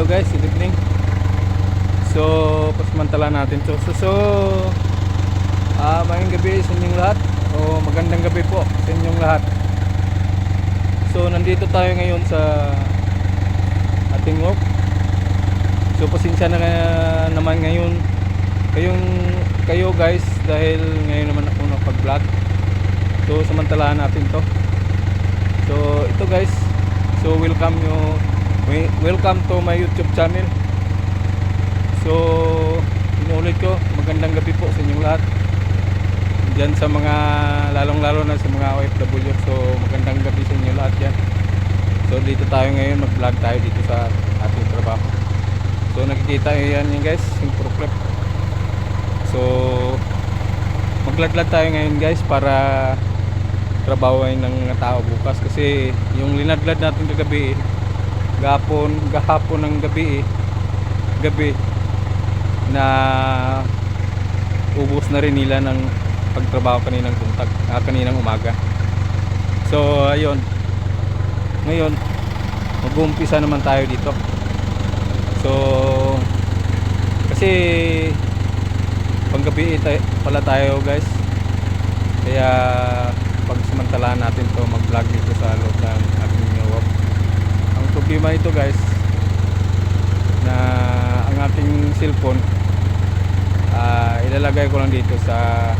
hello guys, good evening. So, pasamantala natin to. So, so ah magandang gabi sa inyong lahat. O magandang gabi po sa inyong lahat. So, nandito tayo ngayon sa ating work. So, pasensya na kaya naman ngayon kayong kayo guys dahil ngayon naman ako nakapag-vlog. So, samantalaan natin to. So, ito guys. So, welcome nyo Welcome to my YouTube channel. So, inuulit ko, magandang gabi po sa inyong lahat. Diyan sa mga, lalong-lalo na sa mga OFW. So, magandang gabi sa inyo lahat yan. So, dito tayo ngayon, mag-vlog tayo dito sa ating trabaho. So, nakikita nyo yan yun guys, yung proclip. So, magladlad tayo ngayon guys para trabahoin ng tao bukas kasi yung linadlad natin kagabi gapon gahapon ng gabi eh, gabi. Na ubos na rin nila ng pagtrabaho kaninang tuntag ah, kaninang umaga. So ayun. Ngayon mag-uumpisa naman tayo dito. So kasi panggabi tayo, pala tayo guys. Kaya pagsamantalaan natin to mag-vlog dito sa loob ng problema nito guys na ang ating cellphone ah, ilalagay ko lang dito sa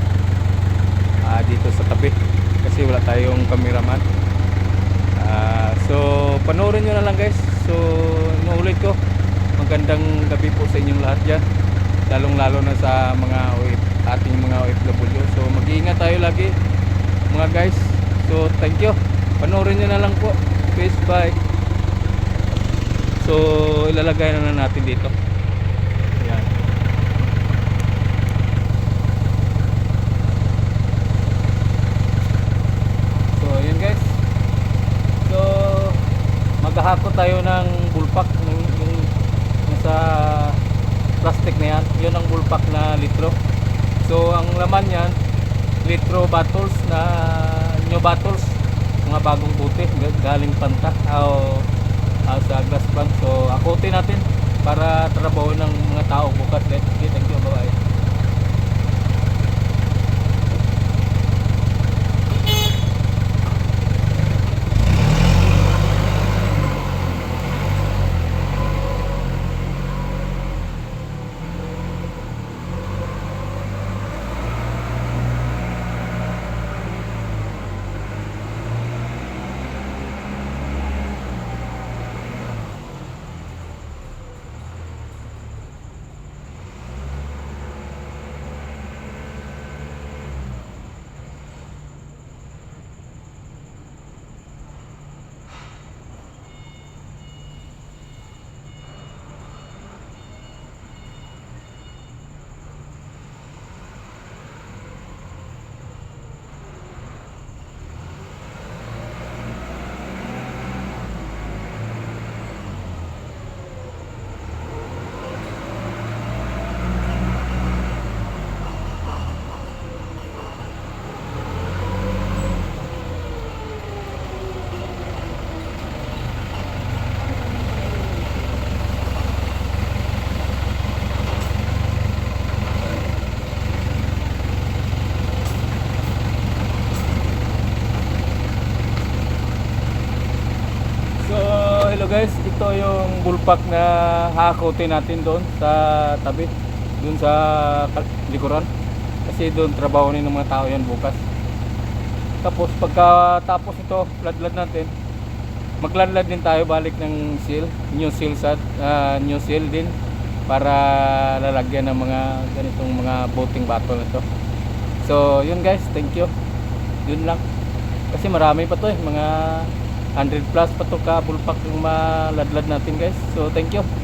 ah, dito sa tabi kasi wala tayong cameraman. Ah, so panoorin nyo na lang guys. So inuulit ko. Magandang gabi po sa inyong lahat dyan lalong lalo na sa mga OF, ating mga OFW so mag-iingat tayo lagi mga guys. So thank you. Panoorin nyo na lang po. Peace bye So ilalagay na natin dito. Yan. So yun guys. So maghahakot tayo ng bulpak ng yung, yung sa plastic na yan. Yun ang bulpak na litro. So ang laman yan litro bottles na new bottles mga bagong puti galing panta o ah, sa glass bank. So, akutin natin para trabaho ng mga tao bukas. Let's get thank you. Bye-bye. So, hello Ito yung bulpak na hakotin natin doon sa tabi. Doon sa likuran. Kasi doon trabaho ni ng mga tao yan bukas. Tapos pagka tapos ito, ladlad natin. Magladlad din tayo balik ng seal, new seal sa ah, new seal din para lalagyan ng mga ganitong mga boating bottle na to. So, yun guys, thank you. Yun lang. Kasi marami pa to eh, mga 100 plus pa to ka bulpak yung maladlad natin guys. So, thank you.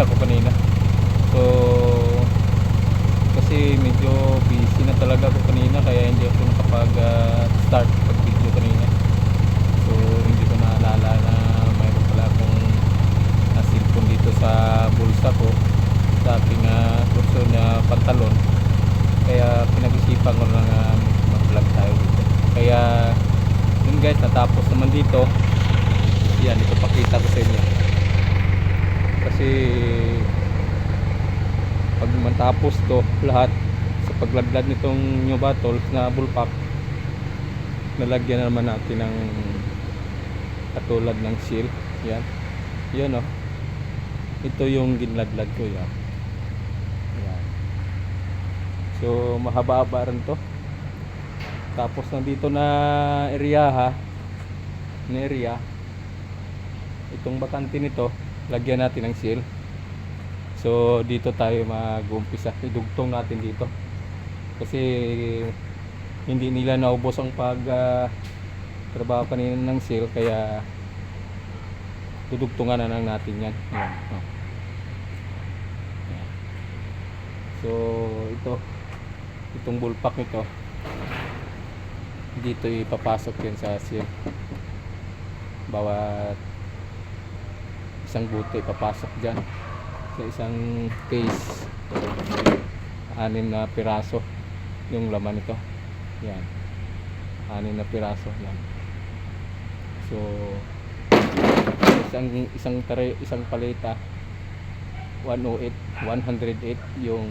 Ah, umpisa ko kanina. So kasi medyo busy na talaga ako kanina kaya hindi ako nakapag ah, start pag video kanina. So hindi ko naalala na mayroon pala akong na cellphone dito sa bulsa ko. Sa ating uh, kurso na pantalon. Kaya pinag-isipan ko na nga mag-vlog tayo dito. Kaya yun guys natapos naman dito. Yan ito pakita ko sa inyo kasi pag matapos to lahat sa pagladlad nitong new bottles na bullpack nalagyan na naman natin ng katulad ng seal. Yan. Yan oh. Ito yung ginladlad ko yan. Yan. So mahaba-haba rin to. Tapos nandito na area ha? Na area. Itong bakante nito lagyan natin ng seal. So dito tayo mag-umpisa. Idugtong natin dito. Kasi hindi nila naubos ang pag ah, trabaho kanina ng seal kaya dudugtungan na lang natin yan. Oh. So ito. Itong bullpack nito. Dito ipapasok yan sa seal. Bawat isang buto ipapasok dyan sa isang case. Anim na piraso yung laman nito. Yan. Anim na piraso yan. So isang isang tare isang paleta 108 108 yung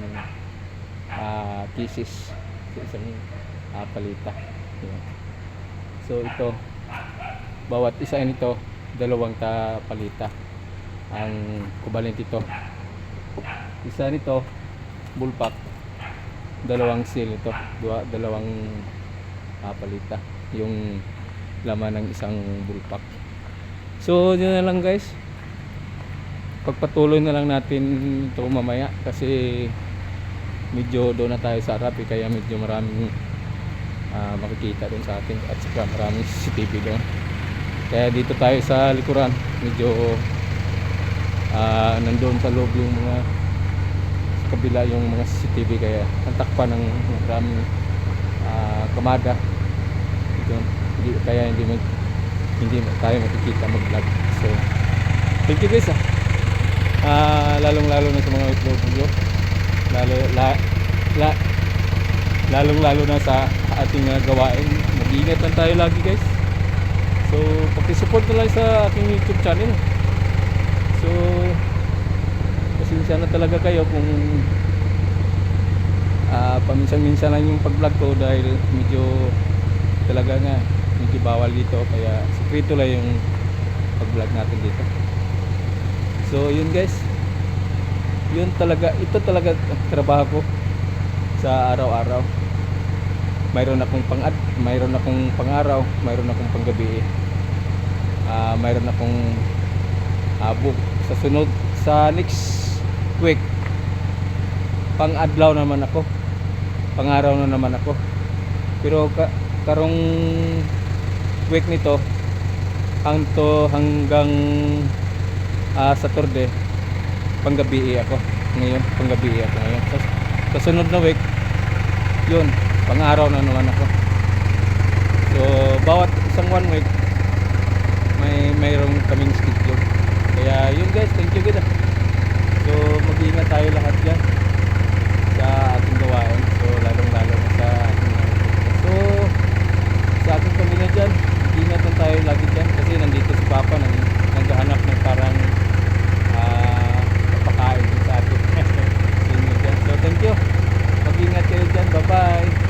ah pieces sa isang ah, paleta. Yan. so ito bawat isa nito dalawang ta palita ang kubalent ito isa nito bullpack dalawang seal ito. Dua, dalawang ah, palita yung laman ng isang bullpack so yun na lang guys. Pagpatuloy na lang natin ito mamaya kasi medyo doon na tayo sa harap eh, kaya medyo maraming ah, makikita doon sa atin. At saka maraming CCTV doon. Kaya dito tayo sa likuran. Medyo ah nandoon sa loob yung mga sa kabila yung mga CCTV kaya ang takpan ng maraming ah, kamada doon hindi kaya hindi mag hindi tayo makikita mag vlog so thank you guys ah Ah, lalong lalo na sa mga OFW lalo la, la, lalong lalo na sa ating uh, gawain. Mag-iingat lang tayo lagi guys. So pakisupport na lang sa aking youtube channel so pasensya na talaga kayo kung ah paminsan-minsan lang yung pag-vlog ko dahil medyo talaga nga medyo bawal dito. Kaya sekreto lang yung pag-vlog natin dito. So yun guys. Yun talaga ito talaga trabaho ko sa araw-araw. Mayroon akong pang mayroon akong pang-araw mayroon akong panggabi. Ah mayroon akong abok sa sunod sa next week pang-adlaw naman ako. Pang-araw na naman ako. Pero ka, karong week nito ang to hanggang ah Saturday panggabi ako. Ngayon panggabi ako ngayon. Sa, sa sunod na week yun pang-araw na naman ako. So bawat isang one week may mayroong kaming schedule kaya yun guys thank you guys so mag-iingat tayo lahat dyan sa ating gawain. So lalong lalo sa ating so sa ating pamilya dyan mag-iingat lang tayo lagi dyan. Kasi nandito si Papa nang, naghahanap ng parang ah, uh, kapakain sa atin so thank you. Mag-iingat kayo dyan. Bye bye